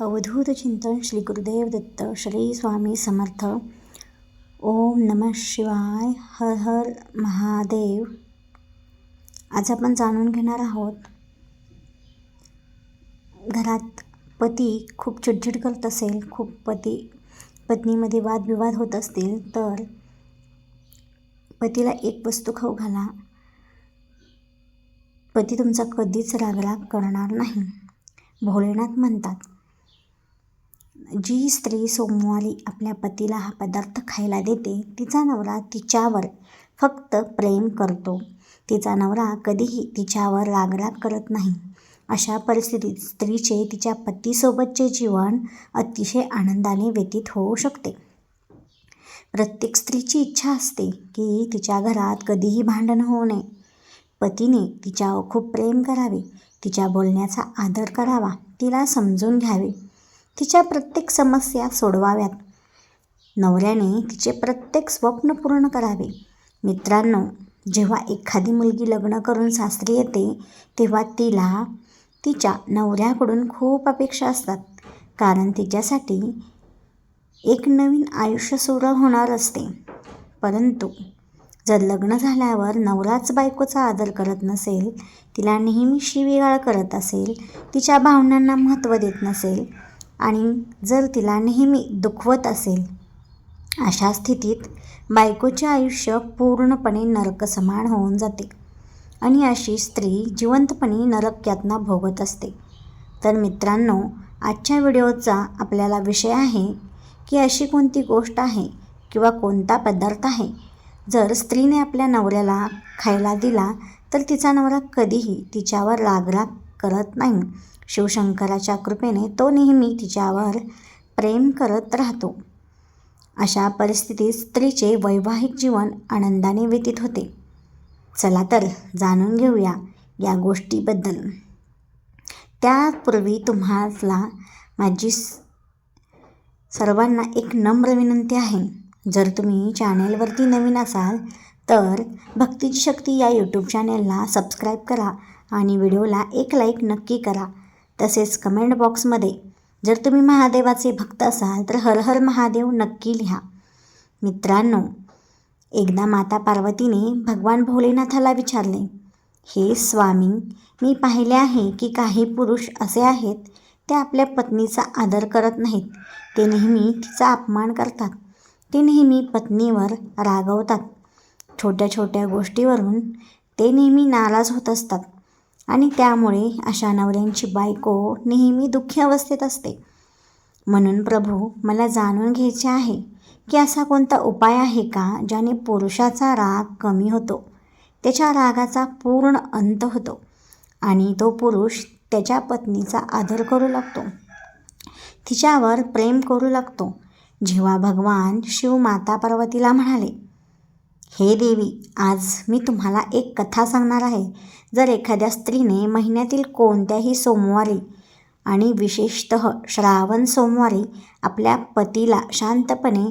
अवधूत चिंतन श्री गुरुदेव दत्त श्री स्वामी समर्थ. ओम नम शिवाय. हर हर महादेव. आज आपण जाणून घेणार आहोत घरात पती खूप चिडचिड करत असेल खूप पती पत्नीमध्ये वादविवाद होत असतील तर पतीला एक वस्तू खाऊ घाला. पती तुमचा कधीच रागराग करणार नाही. भोलेनाथ म्हणतात जी स्त्री सोमवारी आपल्या पतीला हा पदार्थ खायला देते तिचा नवरा तिच्यावर फक्त प्रेम करतो. तिचा नवरा कधीही तिच्यावर रागराग करत नाही. अशा परिस्थितीत स्त्रीचे तिच्या पतीसोबतचे जीवन अतिशय आनंदाने व्यतीत होऊ शकते. प्रत्येक स्त्रीची इच्छा असते की तिच्या घरात कधीही भांडण होऊ नये. पतीने तिच्यावर खूप प्रेम करावे तिच्या बोलण्याचा आदर करावा तिला समजून घ्यावे. तिच्या प्रत्येक समस्या सोडवाव्यात. नवऱ्याने तिचे प्रत्येक स्वप्न पूर्ण करावे. मित्रांनो जेव्हा एखादी मुलगी लग्न करून सासरी येते तेव्हा तिला तिच्या नवऱ्याकडून खूप अपेक्षा असतात. कारण तिच्यासाठी एक नवीन आयुष्य सुरू होणार असते. परंतु जर लग्न झाल्यावर नवराच बायकोचा आदर करत नसेल तिला नेहमी शिवीगाळ करत असेल तिच्या भावनांना महत्त्व देत नसेल आणि जर तिला नेहमी दुखवत असेल अशा स्थितीत बायकोचे आयुष्य पूर्णपणे नरकसमान होऊन जाते आणि अशी स्त्री जिवंतपणे नरक यातना भोगत असते. तर मित्रांनो आजच्या व्हिडिओचा आपल्याला विषय आहे की अशी कोणती गोष्ट आहे किंवा कोणता पदार्थ आहे? जर स्त्रीने आपल्या नवऱ्याला खायला दिला तर तिचा नवरा कधीही तिच्यावर रागराग करत नाही. शिवशंकराच्या कृपेने तो नेहमी तिच्यावर प्रेम करत राहतो. अशा परिस्थितीत स्त्रीचे वैवाहिक जीवन आनंदाने व्यतीत होते. चला तर जाणून घेऊया या गोष्टीबद्दल. त्यापूर्वी तुम्हाला माझी सर्वांना एक नम्र विनंती आहे. जर तुम्ही चॅनेलवरती नवीन असाल तर भक्तीची शक्ती या यूट्यूब चॅनेलला सबस्क्राईब करा आणि व्हिडिओला एक लाईक नक्की करा. तसेच कमेंट बॉक्समध्ये जर तुम्ही महादेवाचे भक्त असाल तर हर हर महादेव नक्की लिहा. मित्रांनो एकदा माता पार्वतीने भगवान भोलेनाथाला विचारले हे स्वामी मी पाहिले आहे की काही पुरुष असे आहेत ते आपल्या पत्नीचा आदर करत नाहीत. ते नेहमी तिचा अपमान करतात. ते नेहमी पत्नीवर रागवतात. छोट्या छोट्या गोष्टीवरून ते नेहमी नाराज होत असतात. आणि त्यामुळे अशा नवऱ्यांची बायको नेहमी दुःखी अवस्थेत असते. म्हणून प्रभू मला जाणून घ्यायचे आहे की असा कोणता उपाय आहे का ज्याने पुरुषाचा राग कमी होतो त्याच्या रागाचा पूर्ण अंत होतो आणि तो पुरुष त्याच्या पत्नीचा आदर करू लागतो. तिच्यावर प्रेम करू लागतो. जेव्हा भगवान शिव माता पार्वतीला म्हणाले हे देवी आज मी तुम्हाला एक कथा सांगणार आहे. जर एखाद्या स्त्रीने महिन्यातील कोणत्याही सोमवारी आणि विशेषत श्रावण सोमवारी आपल्या पतीला शांतपणे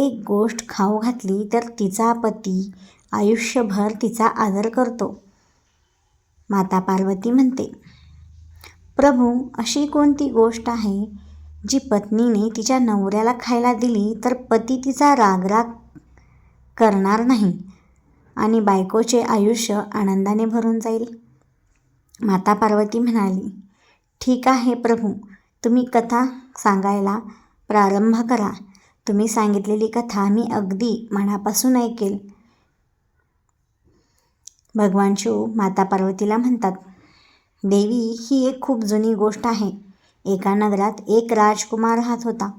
एक गोष्ट खाऊ घातली तर तिचा पती आयुष्यभर तिचा आदर करतो. माता पार्वती म्हणते प्रभू अशी कोणती गोष्ट आहे जी पत्नीने तिच्या नवऱ्याला खायला दिली तर पती तिचा रागराग करणार नाही. आणि बायकोचे आयुष्य आनंदाने भरून जाईल. माता पार्वती म्हणाली ठीक आहे प्रभू तुम्ही कथा सांगायला प्रारंभ करा. तुम्ही सांगितलेली कथा मी अगदी मनापासून ऐकेल. भगवान शिव माता पार्वतीला म्हणतात देवी ही एक खूप जुनी गोष्ट आहे. एका नगरात एक राजकुमार राहत होता.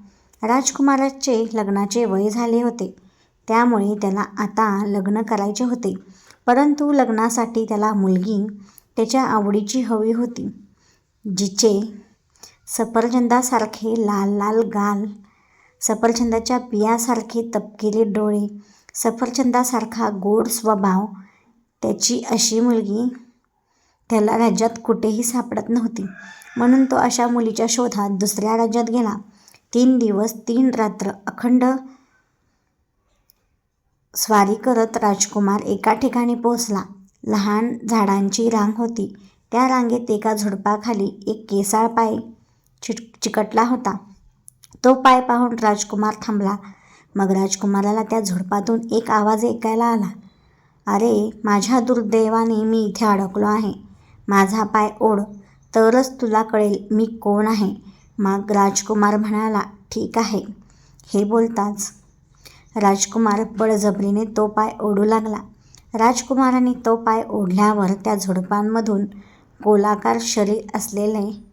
राजकुमाराचे लग्नाचे वय झाले होते. त्यामुळे त्याला आता लग्न करायचे होते. परंतु लग्नासाठी त्याला मुलगी त्याच्या आवडीची हवी होती. जिचे सफरचंदासारखे लाल लाल गाल सफरचंदाच्या बियासारखे तपकिले डोळे सफरचंदासारखा गोड स्वभाव त्याची अशी मुलगी त्याला राज्यात कुठेही सापडत नव्हती. म्हणून तो अशा मुलीच्या शोधात दुसऱ्या राज्यात गेला. तीन दिवस तीन रात्र अखंड स्वारी करत राजकुमार एका ठिकाणी पोहोचला. लहान झाडांची रांग होती. त्या रांगेत एका झुडपाखाली एक केसाळ पाय चिट चिकटला होता. तो पाय पाहून राजकुमार थांबला. मग राजकुमाराला त्या झुडपातून एक आवाज ऐकायला आला. अरे माझ्या दुर्दैवाने मी इथे अडकलो आहे. माझा पाय ओढ. तरच तुला कळेल मी कोण आहे. मग राजकुमार म्हणाला ठीक आहे. हे बोलताच राजकुमार बळजबरीने तो पाय ओढू लागला. राजकुमाराने तो पाय ओढल्यावर त्या झुडपांमधून गोलाकार शरीर असलेले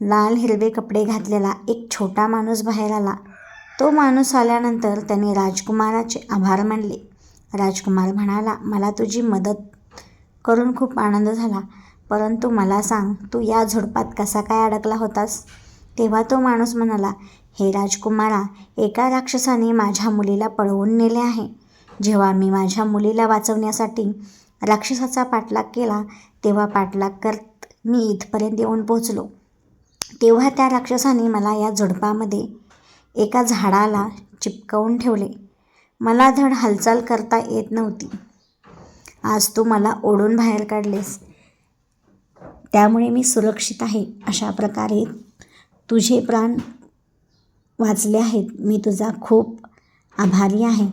लाल हिरवे कपडे घातलेला एक छोटा माणूस बाहेर आला. तो माणूस आल्यानंतर त्याने राजकुमाराचे आभार मानले. राजकुमार म्हणाला मला तुझी मदत करून खूप आनंद झाला. परंतु मला सांग तू या झुडपात कसा काय अडकला होतास? तेव्हा तो माणूस म्हणाला हे राजकुमारा एका राक्षसाने माझ्या मुलीला पळवून नेले आहे. जेव्हा मी माझ्या मुलीला वाचवण्यासाठी राक्षसाचा पाठलाग केला तेव्हा पाठलाग करत मी इथपर्यंत येऊन पोचलो तेव्हा त्या राक्षसाने मला या झुडपामध्ये एका झाडाला चिपकवून ठेवले. मला धड हालचाल करता येत नव्हती. आज तू मला ओढून बाहेर काढलेस. त्यामुळे मी सुरक्षित आहे अशा प्रकारे तुझे प्राण वाचले आहेत. मी तुझा खूप आभारी आहे.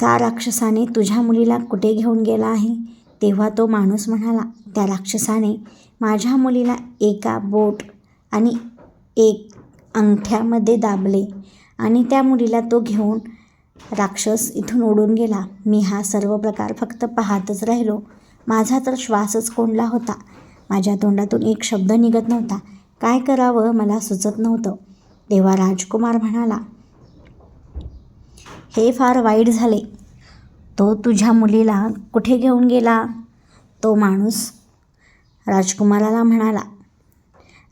त्या राक्षसाने तुझ्या मुलीला कुठे घेऊन गेला आहे? तेव्हा तो माणूस म्हणाला त्या राक्षसाने माझ्या मुलीला एका बोट आणि एक अंगठ्यामध्ये दाबले आणि त्या मुलीला तो घेऊन राक्षस इथून उडून गेला. मी हा सर्व प्रकार फक्त पाहतच राहिलो. माझा तर श्वासच कोंडला होता. माझ्या तोंडातून एक शब्द निघत नव्हता. काय करावं मला सुचत नव्हतं. तेव्हा राजकुमार म्हणाला हे फार वाईट झाले. तो तुझ्या मुलीला कुठे घेऊन गेला? तो माणूस राजकुमाराला म्हणाला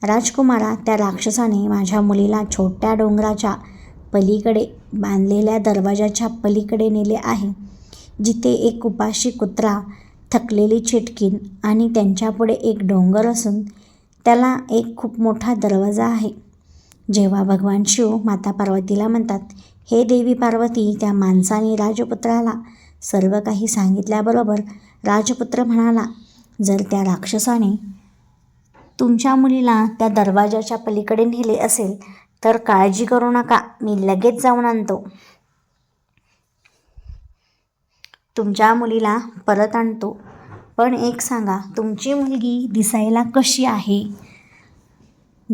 राजकुमारा त्या राक्षसाने माझ्या मुलीला छोट्या डोंगराच्या पलीकडे बांधलेल्या दरवाजाच्या पलीकडे नेले आहे जिथे एक उपाशी कुत्रा थकलेली चिटकीन आणि त्यांच्यापुढे एक डोंगर असून त्याला एक खूप मोठा दरवाजा आहे. जेव्हा भगवान शिव माता पार्वतीला म्हणतात हे देवी पार्वती त्या माणसाने राजपुत्राला सर्व काही सांगितल्याबरोबर राजपुत्र म्हणाला जर त्या राक्षसाने तुमच्या मुलीला त्या दरवाजाच्या पलीकडे नेले असेल तर काळजी करू नका मी लगेच जाऊन आणतो. तुमच्या मुलीला परत आणतो. पण एक सांगा तुमची मुलगी दिसायला कशी आहे?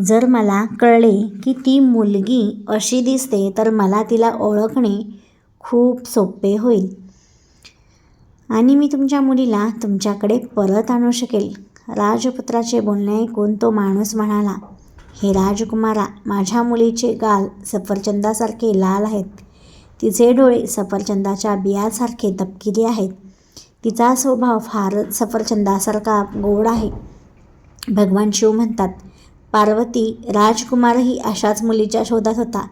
जर मला कळले की ती मुलगी अशी दिसते तर मला तिला ओळखणे खूप सोपे होईल. आणि मी तुमच्या मुलीला तुमच्याकडे परत आणू शकेल. राजपुत्राचे बोलणे ऐकून तो माणूस म्हणाला हे राजकुमारा माझ्या मुलीचे गाल सफरचंदासारखे लाल आहेत. तिचे डोळे सफरचंदाच्या बियासारखे तपकिरी आहेत. तिचा स्वभाव फारच सफरचंदासारखा गोड आहे. भगवान शिव म्हणतात पार्वती राजकुमारही अशाच मुलीच्या शोधात होता.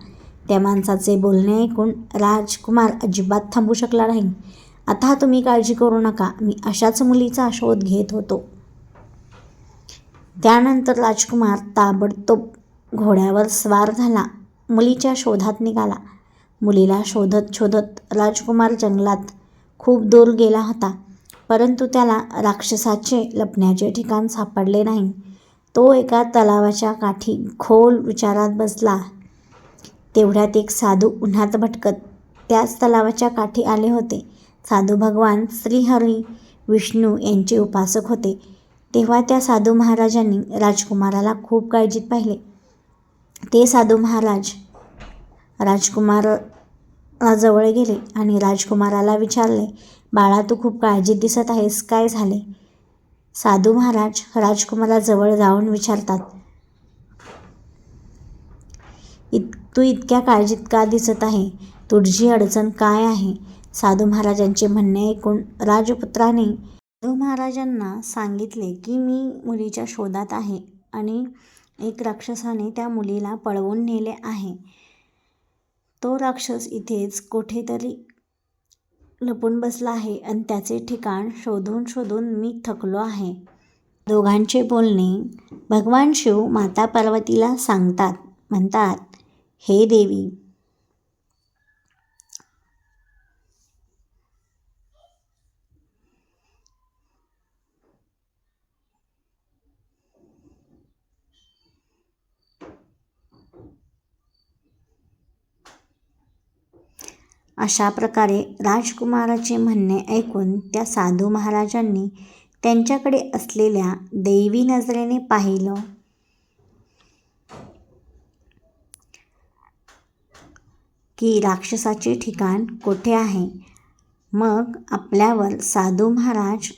त्या माणसाचे बोलणे ऐकून राजकुमार अजिबात थांबू शकला नाही. आता तुम्ही काळजी करू नका मी अशाच मुलीचा शोध घेत होतो. त्यानंतर राजकुमार ताबडतोब घोड्यावर स्वार झाला. मुलीच्या शोधात निघाला. मुलीला शोधत शोधत राजकुमार जंगलात खूप दूर गेला होता परंतु त्याला राक्षसाचे लपण्याचे ठिकाण सापडले नाही. तो एका तलावाच्या काठी खोल विचारात बसला. तेवढ्यात एक साधू उन्हात भटकत त्याच तलावाच्या काठी आले होते. साधू भगवान श्रीहरी विष्णू यांचे उपासक होते. तेव्हा त्या साधू महाराजांनी राजकुमाराला खूप काळजीत पाहिले. ते साधू महाराज राजकुमार जवळ गेले आणि राजकुमाराला विचारले बाळा तू खूप काळजीत दिसत आहेस. काय झाले? साधू महाराज राजकुमाराजवळ जाऊन विचारतात. इत तू इतक्या काळजीत का दिसत आहे? तुझी अडचण काय आहे? साधू महाराजांचे म्हणणे ऐकून राजपुत्राने साधू महाराजांना सांगितले की मी मुलीच्या शोधात आहे आणि एक राक्षसाने त्या मुलीला पळवून नेले आहे. तो राक्षस इथेच कुठेतरी लपून बसला आहे आणि त्याचे ठिकाण शोधून शोधून मी थकलो आहे. दोघांचे बोलणे भगवान शिव माता पार्वतीला सांगतात म्हणतात हे देवी अशा प्रकारे राजकुमाराचे म्हणणे ऐकून त्या साधू महाराजांनी त्यांच्याकडे असलेल्या दैवी नजरेने पाहिलं. की राक्षसाचे ठिकाण कोठे आहे? मग आपल्यावर साधू महाराज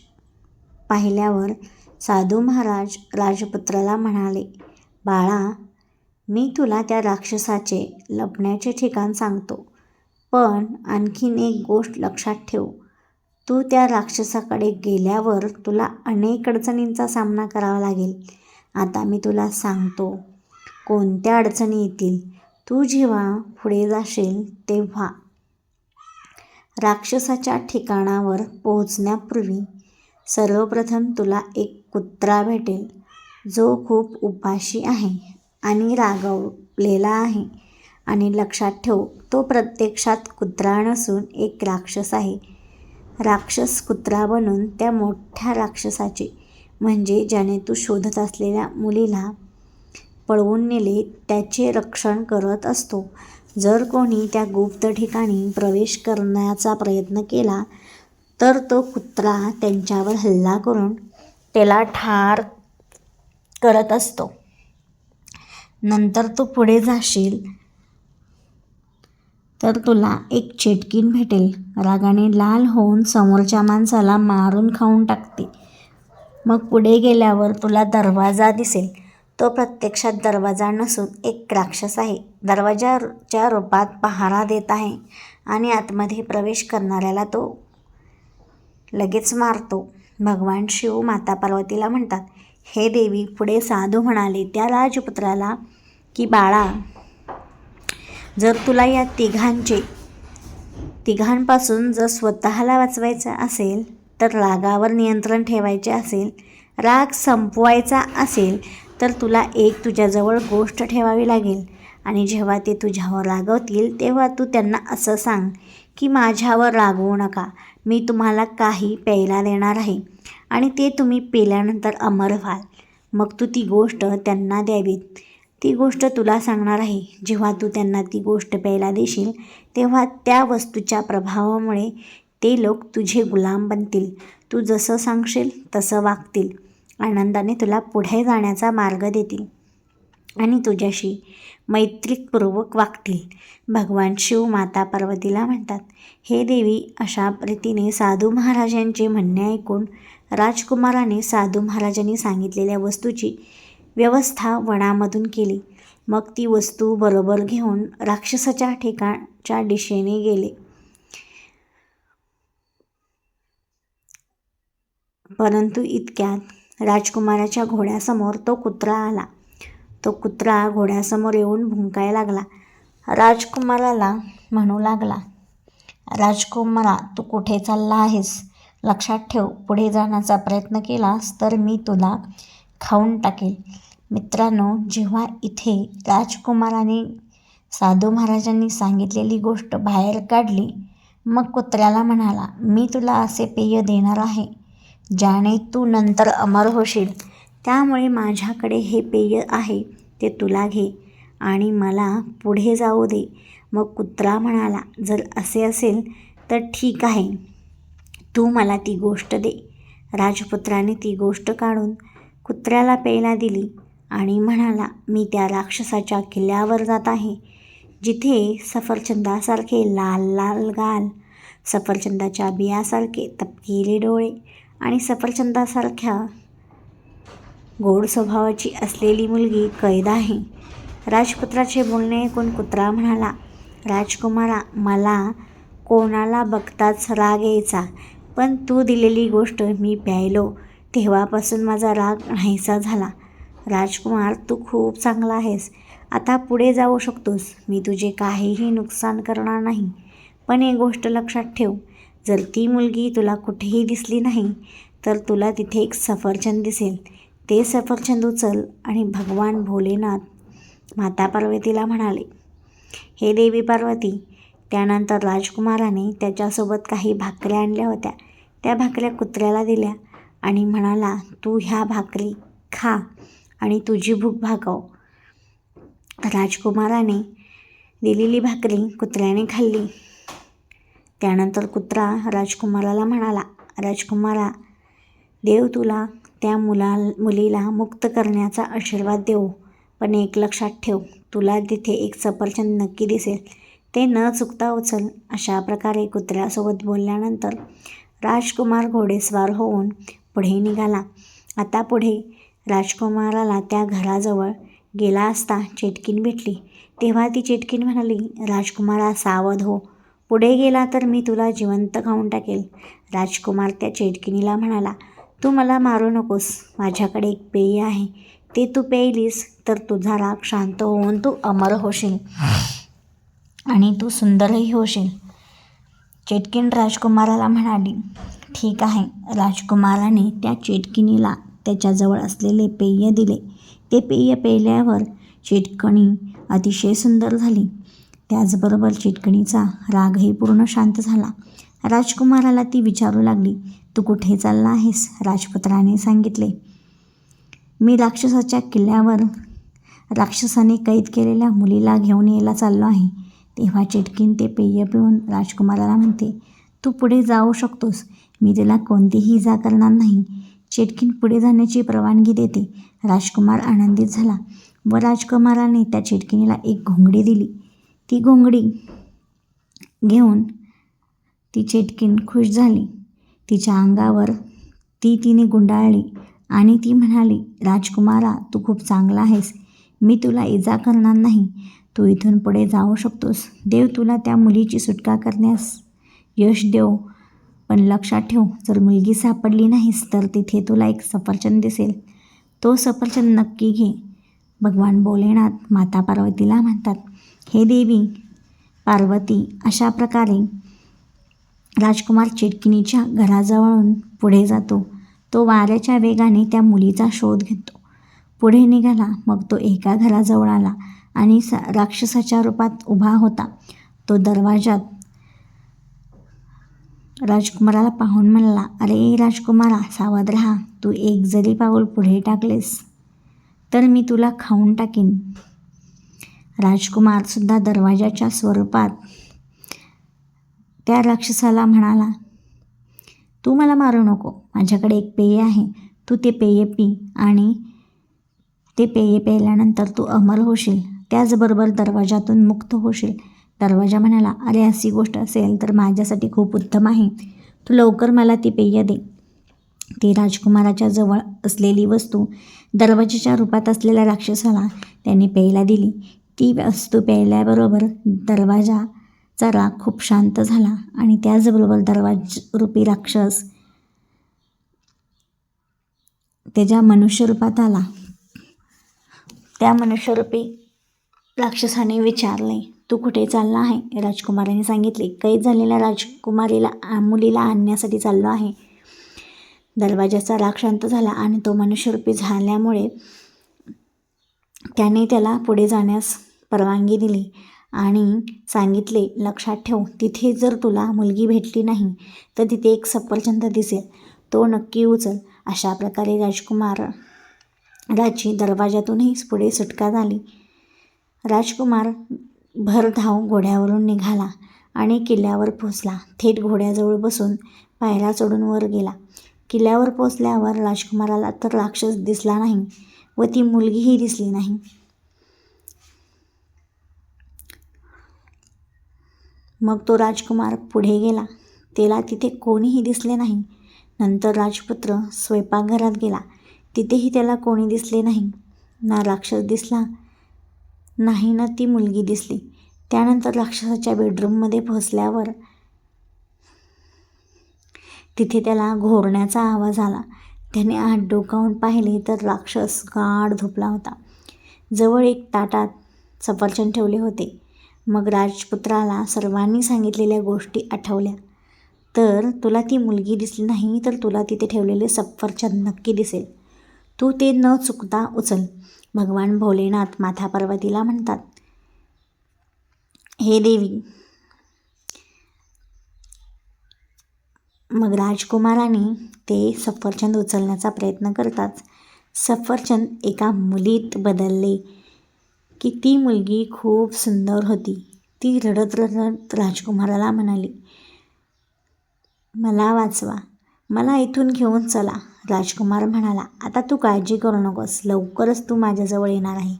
पाहिल्यावर साधू महाराज राजपुत्राला म्हणाले बाळा मी तुला त्या राक्षसाचे लपण्याचे ठिकाण सांगतो. पण आणखीन एक गोष्ट लक्षात ठेव. तू त्या राक्षसाकडे गेल्यावर तुला अनेक अडचणींचा सामना करावा लागेल. आता मी तुला सांगतो कोणत्या अडचणी येतील? तू जेव्हा पुढे जाशील तेव्हा. राक्षसाच्या ठिकाणावर पोहोचण्यापूर्वी सर्वप्रथम तुला एक कुत्रा भेटेल. जो खूप उपाशी आहे आणि रागवलेला आहे. आणि लक्षात ठेव तो प्रत्यक्षात कुत्रा नसून एक राक्षस आहे. राक्षस कुत्रा बनून त्या मोठ्या राक्षसाचे म्हणजे ज्याने तू शोधत असलेल्या मुलीला पळवून नेले त्याचे रक्षण करत असतो. जर कोणी त्या गुप्त ठिकाणी प्रवेश करण्याचा प्रयत्न केला तर तो कुत्रा त्यांच्यावर हल्ला करून त्याला ठार करत असतो. नंतर तू पुढे जाशील. तर तुला एक चेटकीन भेटेल. रागाने लाल होऊन समोरच्या माणसाला मारून खाऊन टाकते. मग पुढे गेल्यावर तुला दरवाजा दिसेल. तो प्रत्यक्षात दरवाजा नसून एक राक्षस आहे. दरवाजाच्या रूपात पहारा देत आहे आणि आतमध्ये प्रवेश करणाऱ्याला तो लगेच मारतो. भगवान शिव माता पार्वतीला म्हणतात हे देवी पुढे साधू म्हणाले त्या राजपुत्राला की बाळा जर तुला या तिघांचे तिघांपासून जर स्वतःला वाचवायचं असेल तर रागावर नियंत्रण ठेवायचे असेल राग संपवायचा असेल तर तुला एक तुझ्याजवळ गोष्ट ठेवावी लागेल. आणि जेव्हा ते तुझ्यावर रागवतील तेव्हा तू त्यांना असं सांग की माझ्यावर रागवू नका. मी तुम्हाला काही प्यायला देणार आहे आणि ते तुम्ही पेल्यानंतर अमर व्हाल. मग तू ती गोष्ट त्यांना द्यावीत ती गोष्ट तुला सांगणार आहे. जेव्हा तू त्यांना ती गोष्ट प्यायला देशील तेव्हा त्या वस्तूच्या प्रभावामुळे ते लोक तुझे गुलाम बनतील. तू जसं सांगशील तसं वागतील. आनंदाने तुला पुढे जाण्याचा मार्ग देतील आणि तुझ्याशी मैत्रीपूर्वक वागतील. भगवान शिव माता पार्वतीला म्हणतात हे देवी अशा रीतीने साधू महाराजांचे म्हणणे ऐकून राजकुमाराने साधू महाराजांनी सांगितलेल्या वस्तूची व्यवस्था वनामधून केली. मग ती वस्तू बरोबर घेऊन राक्षसाच्या ठिकाणच्या दिशेने गेले. परंतु इतक्यात राजकुमाराच्या घोड्यासमोर तो कुत्रा आला. तो कुत्रा घोड्यासमोर येऊन भुंकायला लागला. राजकुमाराला म्हणू लागला राजकुमारा तू कुठे चालला आहेस? लक्षात ठेव पुढे जाण्याचा प्रयत्न केलास तर मी तुला खाऊन टाकेल. मित्रांनो जेव्हा इथे राजकुमाराने साधू महाराजांनी सांगितलेली गोष्ट बाहेर काढली मग कुत्र्याला म्हणाला मी तुला असे पेय देणार आहे ज्याने तू नंतर अमर होशील. त्यामुळे माझ्याकडे हे पेय आहे ते तुला घे आणि मला पुढे जाऊ दे. मग कुत्रा म्हणाला जर असे असेल तर ठीक आहे. तू मला ती गोष्ट दे. राजपुत्राने ती गोष्ट काढून कुत्र्याला प्यायला दिली आणि म्हणाला मी त्या राक्षसाच्या किल्ल्यावर जात आहे जिथे सफरचंदासारखे लाल लाल गाल सफरचंदाच्या बियासारखे तपकिरी डोळे आणि सफरचंदासारख्या गोड स्वभावाची असलेली मुलगी कैद आहे. राजपुत्राचे बोलणे ऐकून कुत्रा म्हणाला राजकुमारा मला कोणाला बघताच राग यायचा पण तू दिलेली गोष्ट मी प्यायलो. तेव्हापासून माझा राग नाहीसा झाला. राजकुमार तू खूप चांगला आहेस. आता पुढे जाऊ शकतोस. मी तुझे काहीही नुकसान करणार नाही. पण एक गोष्ट लक्षात ठेव. जर ती मुलगी तुला कुठेही दिसली नाही तर तुला तिथे एक सफरचंद दिसेल. ते सफरचंद उचल आणि भगवान भोलेनाथ माता पार्वतीला म्हणाले हे देवी पार्वती. त्यानंतर राजकुमाराने त्याच्यासोबत काही भाकऱ्या आणल्या होत्या. त्या भाकऱ्या कुत्र्याला दिल्या. आणि म्हणाला तू ह्या भाकरी खा आणि तुझी भूक भागव. राजकुमाराने दिलेली भाकरी कुत्र्याने खाल्ली. त्यानंतर कुत्रा राजकुमाराला म्हणाला राजकुमारा देव तुला त्या मुला मुलीला मुक्त करण्याचा आशीर्वाद देऊ पण एक लक्षात ठेव तुला तिथे एक सफरचंद नक्की दिसेल. ते न चुकता उचल. अशा प्रकारे कुत्र्यासोबत बोलल्यानंतर राजकुमार घोडेस्वार होऊन पुढे निघाला. आता पुढे राजकुमाराला त्या घराजवळ गेला असता चेटकीन भेटली. तेव्हा ती चेटकीन म्हणाली राजकुमारा सावध हो. पुढे गेला तर मी तुला जिवंत खाऊन टाकेल. राजकुमार त्या चेटकिनीला म्हणाला तू मला मारू नकोस. माझ्याकडे एक पेय आहे. ते तू पेयलीस तर तुझा राग शांत होऊन तू अमर होशील आणि तू सुंदरही होशील. चेटकीन राजकुमाराला म्हणाली ठीक आहे. राजकुमाराने त्या चेटकिनीला त्याच्याजवळ असलेले पेय दिले. ते पेय पेल्यावर चेटकणी अतिशय सुंदर झाली. त्याचबरोबर चिटकणीचा रागही पूर्ण शांत झाला. राजकुमाराला ती विचारू लागली तू कुठे चालला आहेस? राजपुत्राने सांगितले. मी राक्षसाच्या किल्ल्यावर राक्षसाने कैद केलेल्या मुलीला घेऊन यायला चाललो आहे. तेव्हा चिटकीन ते पेय पिऊन राजकुमाराला म्हणते तू पुढे जाऊ शकतोस. मी तिला कोणतीही इजा करणार नाही. चेटकीन पुढे जाण्याची परवानगी देते. राजकुमार आनंदित झाला व राजकुमाराने त्या चिटकिनीला एक घोंगडी दिली. ती घोंगडी घेऊन ती चेटकीन खुश झाली. तिच्या अंगावर ती तिने गुंडाळली आणि ती म्हणाली राजकुमारा तू खूप चांगला आहेस. मी तुला इजा करणार नाही. तू इथून पुढे जाऊ शकतोस. देव तुला त्या मुलीची सुटका करण्यास यश देव पण लक्षात ठेव जर मुलगी सापडली नाहीस तर तिथे तुला एक सफरचंद दिसेल. तो सफरचंद नक्की घे. भगवान भोलेनाथ माता पार्वतीला म्हणतात हे देवी पार्वती अशा प्रकारे राजकुमार चिटकिनीच्या घराजवळून पुढे जातो. तो वाऱ्याच्या वेगाने त्या मुलीचा शोध घेतो. पुढे निघाला मग तो एका घराजवळ आला आणि स राक्षसाच्या रूपात उभा होता. तो दरवाजात राजकुमाराला पाहून म्हणला अरे राजकुमारा सावध राहा. तू एक जरी पाऊल पुढे टाकलेस तर मी तुला खाऊन टाकीन. राजकुमारसुद्धा दरवाजाच्या स्वरूपात त्या राक्षसाला म्हणाला तू मला मारू नको. माझ्याकडे एक पेय आहे. तू ते पेय पी आणि ते पेय प्यायल्यानंतर तू अमर होशील. त्याचबरोबर दरवाजातून मुक्त होशील. दरवाजा म्हणाला अरे अशी गोष्ट असेल तर माझ्यासाठी खूप उत्तम आहे. तू लवकर मला ती पेय दे. ती राजकुमाराच्या जवळ असलेली वस्तू दरवाजाच्या रूपात असलेल्या राक्षसाला त्याने प्यायला दिली. ती वस्तू प्यायल्याबरोबर दरवाजाचा राग खूप शांत झाला आणि त्याचबरोबर दरवाज रूपी राक्षस त्याच्या मनुष्यरूपात आला. त्या मनुष्यरूपी राक्षसाने विचारले तू कुठे चालला आहे? राजकुमाराने सांगितले कैद झालेल्या राजकुमारीला मुलीला आणण्यासाठी चाललो आहे. दरवाजाचा राग शांत झाला आणि तो मनुष्यरूपी झाल्यामुळे त्याने त्याला पुढे जाण्यास परवानगी दिली आणि सांगितले लक्षात ठेव तिथे जर तुला मुलगी भेटली नाही तर तिथे एक सफरचंद दिसेल. तो नक्की उचल. अशा प्रकारे राजकुमार राची दरवाजातूनही पुढे सुटका झाली. राजकुमार भरधाव घोड्यावरून निघाला आणि किल्ल्यावर पोचला. थेट घोड्याजवळ बसून पायऱ्या चढून वर गेला. किल्ल्यावर पोचल्यावर राजकुमाराला तर राक्षस दिसला नाही व ती मुलगीही दिसली नाही. मग तो राजकुमार पुढे गेला. त्याला तिथे कोणीही दिसले नाही. नंतर राजपुत्र स्वयंपाकघरात गेला. तिथेही त्याला कोणी दिसले नाही. ना राक्षस दिसला नाही ना ती मुलगी दिसली. त्यानंतर राक्षसाच्या बेडरूममध्ये पोहोचल्यावर तिथे त्याला घोरण्याचा आवाज आला. त्याने आत डोकावून पाहिले तर राक्षस गाढ झोपला होता. जवळ एक ताटात सफरचंद ठेवले होते. मग राजपुत्राला सर्वांनी सांगितलेल्या गोष्टी आठवल्या. तर तुला ती मुलगी दिसली नाही तर तुला तिथे ठेवलेले सफरचंद नक्की दिसेल. तू ते न चुकता उचल. भगवान भोलेनाथ माथा पार्वतीला म्हणतात. हे देवी मग राजकुमाराने ते सफरचंद उचलण्याचा प्रयत्न करताच सफरचंद एका मुलीत बदलले की ती मुलगी खूप सुंदर होती. ती रडत रडत राजकुमाराला म्हणाली मला वाचवा. मला इथून घेऊन चला राजकुमार म्हणाला. आता तू काळजी करू नकोस लवकरच तू माझ्याजवळ येणार आहे.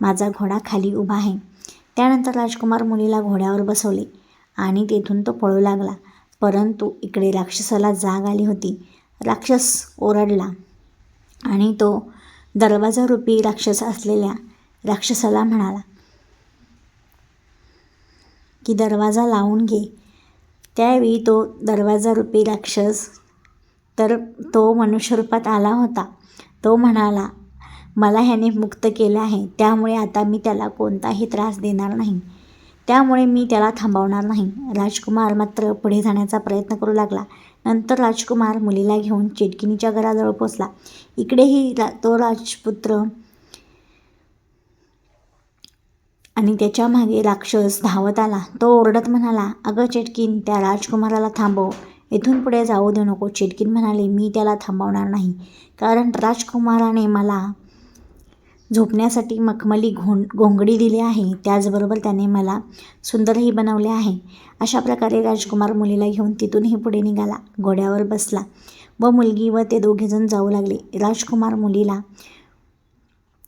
माझा घोडा खाली उभा आहे. त्यानंतर राजकुमार मुलीला घोड्यावर बसवले आणि तेथून तो पळू लागला. परंतु इकडे राक्षसाला जाग आली होती. राक्षस ओरडला आणि तो दरवाजारूपी राक्षस असलेल्या राक्षसाला म्हणाला की दरवाजा लावून घे. त्यावेळी तो दरवाजारूपी राक्षस तर तो मनुष्यरूपात आला होता. तो म्हणाला मला ह्याने मुक्त केलं आहे. त्यामुळे आता मी त्याला कोणताही त्रास देणार नाही. त्यामुळे मी त्याला थांबवणार नाही. राजकुमार मात्र पुढे जाण्याचा प्रयत्न करू लागला. नंतर राजकुमार मुलीला घेऊन चेटकिनीच्या घराजवळ पोचला. इकडेही रा तो राजपुत्र आणि त्याच्यामागे राक्षस धावत आला. तो ओरडत म्हणाला अगं चेटकीन त्या राजकुमाराला थांबव. इथून पुढे जाऊ देऊ नको चिटकीन म्हणाले. मी त्याला थांबवणार नाही. कारण राजकुमाराने मला झोपण्यासाठी मखमली घों घोंगडी दिली आहे. त्याचबरोबर त्याने मला सुंदरही बनवले आहे. अशा प्रकारे राजकुमार मुलीला घेऊन तिथूनही पुढे निघाला. घोड्यावर बसला व मुलगी व ते दोघेजण जाऊ लागले. राजकुमार मुलीला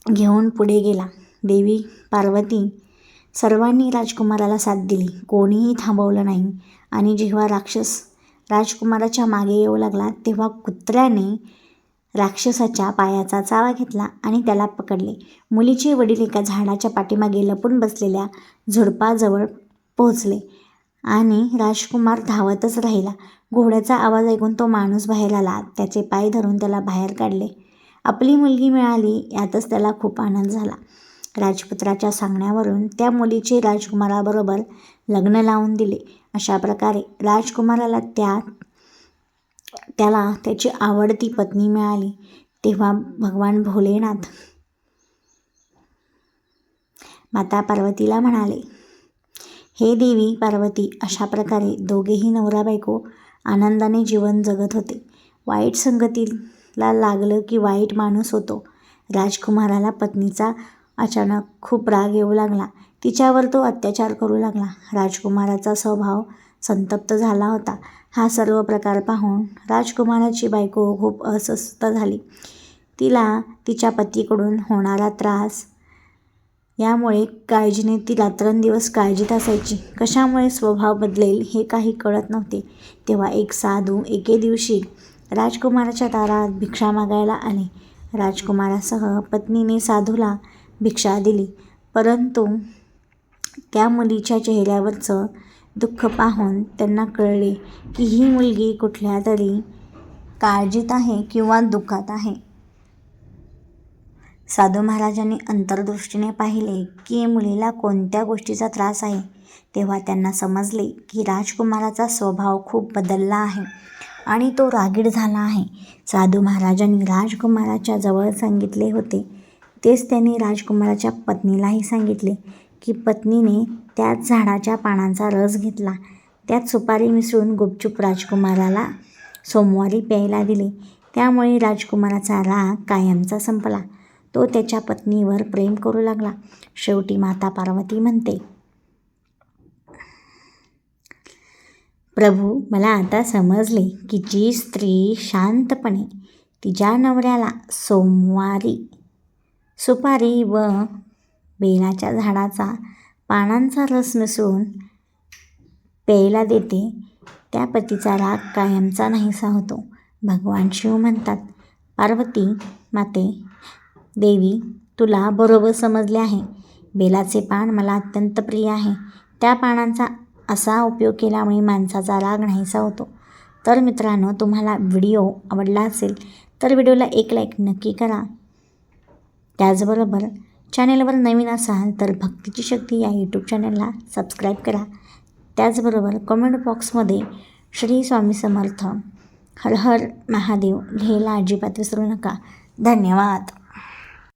घेऊन पुढे गेला. देवी पार्वती सर्वांनी राजकुमाराला साथ दिली. कोणीही थांबवलं नाही. आणि जेव्हा राक्षस राजकुमाराच्या मागे येऊ लागला तेव्हा कुत्र्याने राक्षसाच्या पायाचा चावा घेतला आणि त्याला पकडले. मुलीचे वडील एका झाडाच्या पाठीमागे लपून बसलेल्या झुडपाजवळ पोहोचले आणि राजकुमार धावतच राहिला. घोड्याचा आवाज ऐकून तो माणूस बाहेर आला. त्याचे पाय धरून त्याला बाहेर काढले. आपली मुलगी मिळाली यातच त्याला खूप आनंद झाला. राजपुत्राच्या सांगण्यावरून त्या मुलीचे राजकुमाराबरोबर लग्न लावून दिले. अशा प्रकारे राजकुमाराला त्या त्याला त्याची आवडती पत्नी मिळाली. तेव्हा भगवान भोलेनाथ माता पार्वतीला म्हणाले हे देवी पार्वती अशा प्रकारे दोघेही नवरा बायको आनंदाने जीवन जगत होते. वाईट संगतीला लागलं की वाईट माणूस होतो. राजकुमाराला पत्नीचा अचानक खूप राग येऊ लागला. तिच्यावर तो अत्याचार करू लागला. राजकुमाराचा स्वभाव संतप्त झाला होता. हा सर्व प्रकार पाहून राजकुमाराची बायको खूप अस्वस्थ झाली. तिला तिच्या पतीकडून होणारा त्रास यामुळे काळजीने ती रात्रंदिवस काळजीत असायची. कशामुळे स्वभाव बदलेल हे काही कळत नव्हते. तेव्हा एक साधू एके दिवशी राजकुमाराच्या दारात भिक्षा मागायला आले. राजकुमारासह पत्नीने साधूला भिक्षा दिली. परंतु त्या मुलीच्या चेहऱ्यावरचं दुःख पाहून त्यांना कळले की ही मुलगी कुठल्या तरी काळजीत आहे किंवा दुःखात आहे. साधू महाराजांनी अंतर्दृष्टीने पाहिले की मुलीला कोणत्या गोष्टीचा त्रास आहे तेव्हा त्यांना समजले की राजकुमाराचा स्वभाव खूप बदलला आहे आणि तो रागीड झाला आहे. साधू महाराजांनी राजकुमाराच्या जवळ सांगितले होते. तेच त्यांनी राजकुमाराच्या पत्नीलाही सांगितले की पत्नीने त्याच झाडाच्या पानांचा रस घेतला. त्यात सुपारी मिसळून गुपचूप राजकुमाराला सोमवारी प्यायला दिले. त्यामुळे राजकुमाराचा राग कायमचा संपला. तो त्याच्या पत्नीवर प्रेम करू लागला. शेवटी माता पार्वती म्हणते प्रभू मला आता समजले की जी स्त्री शांतपणे तिच्या नवऱ्याला सोमवारी सुपारी व बेलाच्या झाडाचा पानांचा रस मिसळून प्यायला देते त्या पतीचा राग कायमचा नाहीसा होतो. भगवान शिव म्हणतात पार्वती माते देवी तुला बरोबर समजले आहे. बेलाचे पान मला अत्यंत प्रिय आहे. त्या पानांचा असा उपयोग केल्यामुळे माणसाचा राग नाहीसा होतो. तर मित्रांनो तुम्हाला व्हिडिओ आवडला असेल तर व्हिडिओला एक लाईक नक्की करा. त्याचबरोबर चॅनेलवर नवीन असाल तर भक्तीची शक्ती या यूट्यूब चॅनलला सबस्क्राईब करा. त्याचबरोबर कमेंट बॉक्समध्ये श्री स्वामी समर्थ. हर हर महादेव लिहायला अजिबात विसरू नका. धन्यवाद.